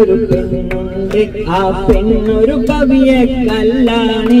വീട്ടിലൊരു പെണ്ണുണ്ട്. ആ പെണ്ണൊരു കവിയെ കല്ലാണ്.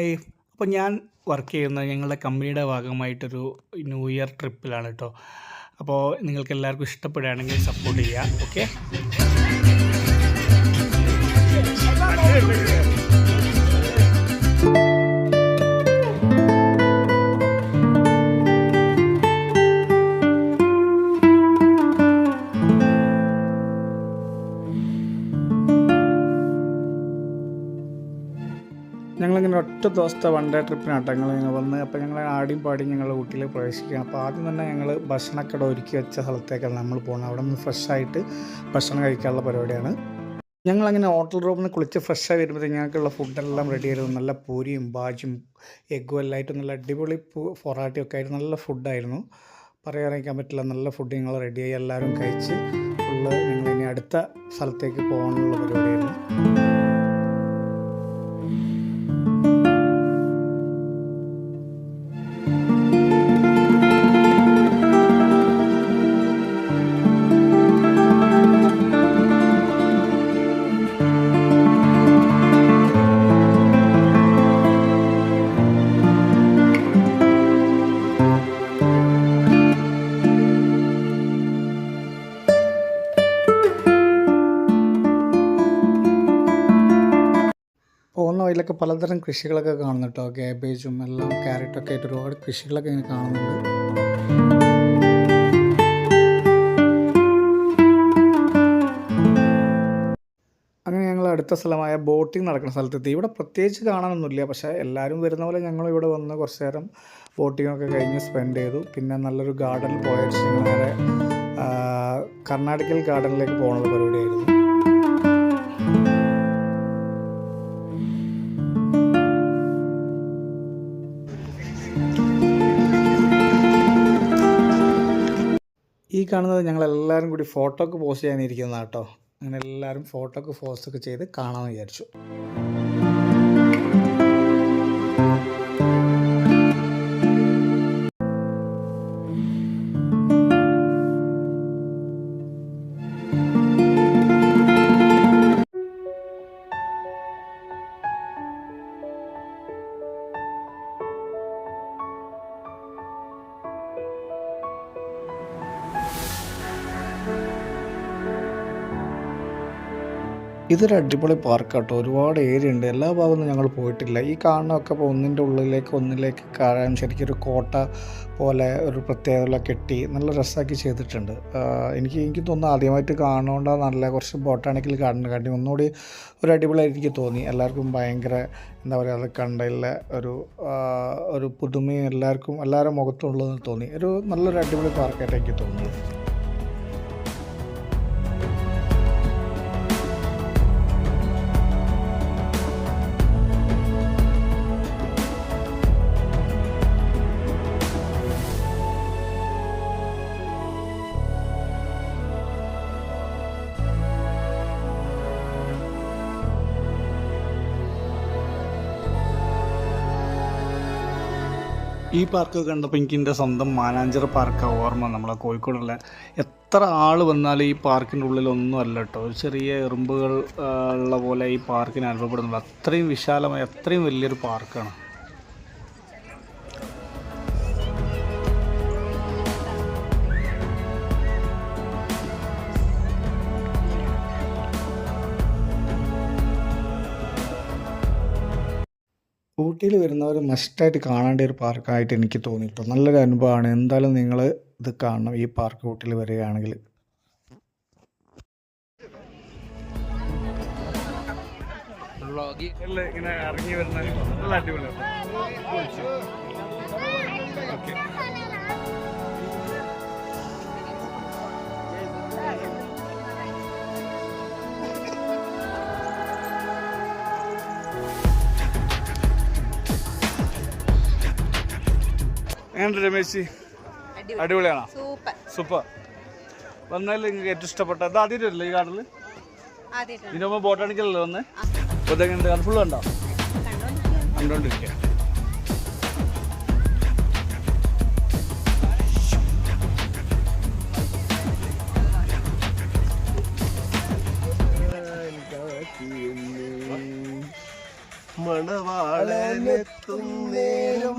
ഹായ് അപ്പോൾ ഞാൻ വർക്ക് ചെയ്യുന്ന ഞങ്ങളുടെ കമ്പനിയുടെ ഭാഗമായിട്ടൊരു ന്യൂ ഇയർ ട്രിപ്പിലാണ് കേട്ടോ അപ്പോൾ നിങ്ങൾക്ക് എല്ലാവർക്കും ഇഷ്ടപ്പെടുകയാണെങ്കിൽ സപ്പോർട്ട് ചെയ്യുക ഓക്കെ ഒറ്റ ദിവസത്തെ വൺ ഡേ ട്രിപ്പിനാട്ടോ ഞങ്ങൾ ഞങ്ങൾ വന്ന്. അപ്പോൾ ഞങ്ങൾ ആടിയും പാടിയും ഞങ്ങൾ ഊട്ടിയിൽ പ്രവേശിക്കുകയാണ് അപ്പോൾ ആദ്യം തന്നെ ഞങ്ങൾ ഭക്ഷണക്കട ഒരുക്കി വെച്ച സ്ഥലത്തേക്കാണ് നമ്മൾ പോകുന്നത് അവിടെ നിന്ന് ഫ്രഷായിട്ട് ഭക്ഷണം കഴിക്കാനുള്ള പരിപാടിയാണ്. ഞങ്ങളങ്ങനെ ഹോട്ടൽ റൂമിൽ നിന്ന് കുളിച്ച് ഫ്രഷായി വരുമ്പോഴത്തേക്ക് ഞങ്ങൾക്കുള്ള ഫുഡെല്ലാം റെഡി ആയിരുന്നു. നല്ല പൂരിയും ബാജും എഗ്ഗും എല്ലാം ആയിട്ട് നല്ല അടിപൊളി പൊറാട്ടയും ഒക്കെ ആയിട്ട് നല്ല ഫുഡായിരുന്നു പറയാറിയിക്കാൻ പറ്റില്ല. നല്ല ഫുഡ് ഞങ്ങൾ റെഡിയായി എല്ലാവരും കഴിച്ച് ഫുള്ള് ഞങ്ങൾ ഇനി അടുത്ത സ്ഥലത്തേക്ക് പോകാനുള്ള പരിപാടിയായിരുന്നു. വഴിയിലൊക്കെ പലതരം കൃഷികളൊക്കെ കാണുന്നു കേട്ടോ കാബേജും എല്ലാം ക്യാരറ്റൊക്കെ ആയിട്ട് ഒരുപാട് കൃഷികളൊക്കെ ഇങ്ങനെ കാണുന്നുണ്ട്. അങ്ങനെ ഞങ്ങൾ അടുത്ത സ്ഥലമായ ബോട്ടിംഗ് നടക്കുന്ന സ്ഥലത്തെത്തി. ഇവിടെ പ്രത്യേകിച്ച് കാണാനൊന്നുമില്ല. പക്ഷേ എല്ലാവരും വരുന്ന പോലെ ഞങ്ങൾ ഇവിടെ വന്ന് കുറച്ച് നേരം ബോട്ടിങ്ങൊക്കെ കഴിഞ്ഞ് സ്പെൻഡ് ചെയ്തു. പിന്നെ നല്ലൊരു ഗാർഡനിൽ പോയ നേരെ കർണാടകയിൽ ഗാർഡനിലേക്ക് പോകുന്ന പരിപാടിയായിരുന്നു ഈ കാണുന്നത് ഞങ്ങൾ എല്ലാവരും കൂടി ഫോട്ടോക്ക് പോസ്റ്റ് ചെയ്യാനിരിക്കുന്നതാണ് കേട്ടോ അങ്ങനെ എല്ലാവരും ഫോട്ടോക്ക് പോസ്റ്റൊക്കെ ചെയ്ത് കാണാമെന്ന് വിചാരിച്ചു. ഇതൊരു അടിപൊളി പാർക്കാട്ടോ. ഒരുപാട് ഏരിയ ഉണ്ട്. എല്ലാ ഭാഗത്തും ഞങ്ങൾ പോയിട്ടില്ല. ഈ കാണുന്നൊക്കെ ഇപ്പോൾ ഒന്നിന്റെ ഉള്ളിലേക്ക് ഒന്നിലേക്ക് കാണാൻ ശരിക്കും ഒരു കോട്ട പോലെ ഒരു പ്രത്യേകത കെട്ടി നല്ല രസമാക്കി ചെയ്തിട്ടുണ്ട്. എനിക്ക് എനിക്ക് തോന്നുന്നു ആദ്യമായിട്ട് കാണുകൊണ്ട് നല്ല കുറച്ച് ബോട്ടാണിക്കൽ ഗാർഡൻ കാട്ടി. ഒന്നുകൂടി ഒരു അടിപൊളിയായിട്ട് എനിക്ക് തോന്നി. എല്ലാവർക്കും ഭയങ്കര എന്താ പറയുക അത് കണ്ടതിലെ ഒരു ഒരു പുതുമയും എല്ലാവർക്കും എല്ലാവരുടെ മുഖത്തുള്ളതെന്ന് തോന്നി. ഒരു നല്ലൊരു അടിപൊളി പാർക്കായിട്ട് എനിക്ക് തോന്നുന്നത്. ഈ പാർക്ക് കണ്ടപ്പോൾ എനിക്ക് എന്റെ സ്വന്തം മാനാഞ്ചിറ പാർക്കാണ് ഓർമ്മ. നമ്മളെ കോഴിക്കോടുള്ള എത്ര ആൾ വന്നാലും ഈ പാർക്കിന്റെ ഉള്ളിലൊന്നും അല്ല കേട്ടോ. ഒരു ചെറിയ എറുമ്പുകൾ ഉള്ള പോലെ ഈ പാർക്കിന് അനുഭവപ്പെടുന്നുള്ളൂ. അത്രയും വിശാലമായ അത്രയും വലിയൊരു പാർക്കാണ്. ഊട്ടിയിൽ വരുന്നവർ മസ്റ്റായിട്ട് കാണേണ്ട ഒരു പാർക്കായിട്ട് എനിക്ക് തോന്നിയിട്ടുണ്ട്. നല്ലൊരു അനുഭവമാണ്. എന്തായാലും നിങ്ങൾ ഇത് കാണണം ഈ പാർക്ക് ഊട്ടിയിൽ വരികയാണെങ്കിൽ. ഇങ്ങനെ ഇറങ്ങി വരുന്ന നല്ല അടിപൊളിയാണ്. എങ്ങനെയുണ്ട് രമേശ്? അടിപൊളിയാണോ? സൂപ്പർ. സൂപ്പർ. വന്നതിൽ നിങ്ങൾക്ക് ഏറ്റവും ഇഷ്ടപ്പെട്ട അത് ആദ്യമായിട്ടല്ലേ ഈ കാട്ടിൽ ഇതിനു മുമ്പ് ബോട്ടാണിക്കലല്ലേ വന്ന്? അപ്പോൾ ഇതെങ്ങനെയുണ്ട്? അത് ഫുള്ള് ഉണ്ടോ കണ്ടോണ്ടിരിക്കുക മണവാളനെത്തും നേരം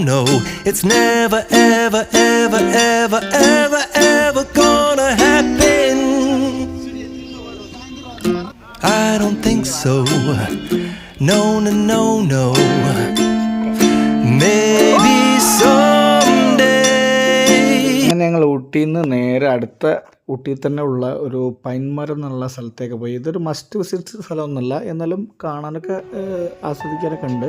no. It's never, ever, ever, ever, ever, ever gonna happen. I don't think so. No, no, no, no. Maybe someday. ഞങ്ങൾ ഊട്ടിയിൽ നിന്ന് നേരെ അടുത്ത ഊട്ടിയിൽ തന്നെ ഉള്ള ഒരു പൈൻമരം എന്നുള്ള സ്ഥലത്തേക്ക് പോയി ഇതൊരു മസ്റ്റ് വിസിറ്റ് സ്ഥലമൊന്നുമല്ല എന്നാലും കാണാനൊക്കെ ആസ്വദിക്കാനൊക്കെ ഉണ്ട്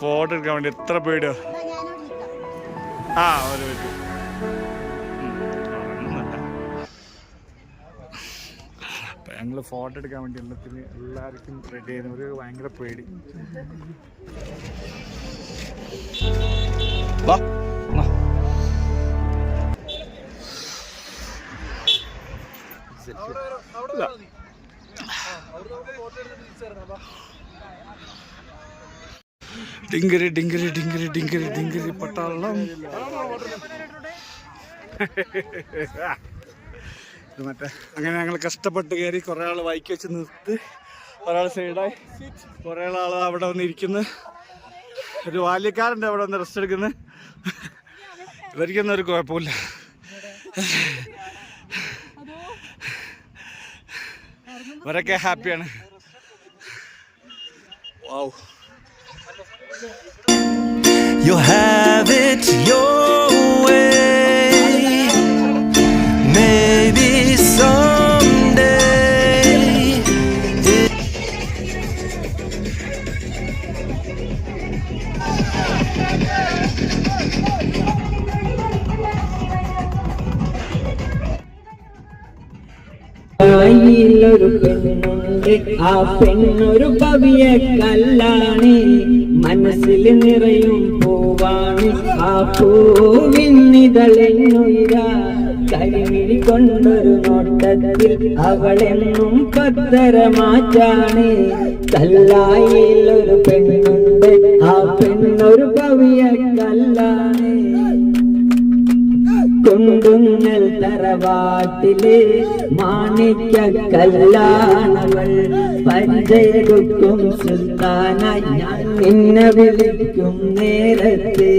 ഫോട്ടോ എടുക്കാൻ വേണ്ടി എത്ര പേടിയോ? ആ ഒരു മിനിറ്റ്. അപ്പം ഞങ്ങൾ ഫോട്ടോ എടുക്കാൻ വേണ്ടി എല്ലാത്തിന് എല്ലാവർക്കും റെഡി ആയിരുന്നു. ഒരു ഭയങ്കര പേടി. വാ. വാ. ഇതാ. ഡിങ്കരി ഡിങ്കരി ഡിങ്കരി ഡിങ്കരി ഡിങ്കരി പട്ടാളം. മറ്റേ അങ്ങനെ ഞങ്ങൾ കഷ്ടപ്പെട്ട് കയറി കുറേ ആൾ വൈക്ക് വെച്ച് നിർത്തി. ഒരാൾ സൈഡായി. കുറേ ആൾ അവിടെ വന്ന് ഇരിക്കുന്നു ഒരു ബാല്യക്കാരുണ്ട് അവിടെ വന്ന് റെസ്റ്റ് എടുക്കുന്നത് ഇവർക്കൊന്നും ഒരു കുഴപ്പമില്ല. ഇവരൊക്കെ ഹാപ്പിയാണ് വാവ് You'll have it your way. Maybe someday. It- ഒരു പെണ്ണുണ്ട് ആ പെണ്ണൊരു ഭവിയ കല്ലാണ് മനസ്സിൽ നിറയും പൂവാണ്. ആ പൂവിന്നിതളെന്നുയിര കരിമിഴി കൊണ്ടൊരു നോട്ടത്തിൽ അവളെന്നും പത്തര മാറ്റാണ് കല്ലായിൽ ഒരു പെണ്ണുണ്ട്. ആ പെണ്ണൊരു പവിയ കല്ലാണ്. കൊണ്ടുങ്ങൽ തറവാട്ടിലെ മാണിക്ക കല്ലാണവൾ പഞ്ചയെടുക്കും സുൽത്താനായി. ഞാൻ നിന്നെ വിളിക്കും നേരത്തെ.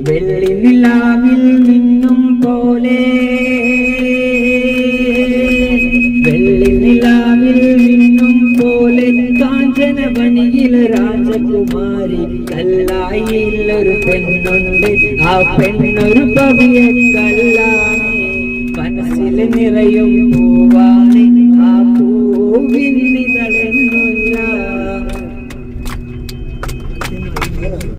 വെള്ളി നിലാവിൽ നിന്നും പോലെ. വെള്ളി നിലാവിൽ നിന്നും പോലെ കാഞ്ചന പണിയിൽ രാജകുമാരി കല്ലായിലൊരു പെണ്ണുണ്ട്. ആ പെണ്ണൊരു പവിയ കല്ലാണ് മനസ്സിൽ നിറയും ಹೂವಿನಲ್ಲಿ ನಡೆದ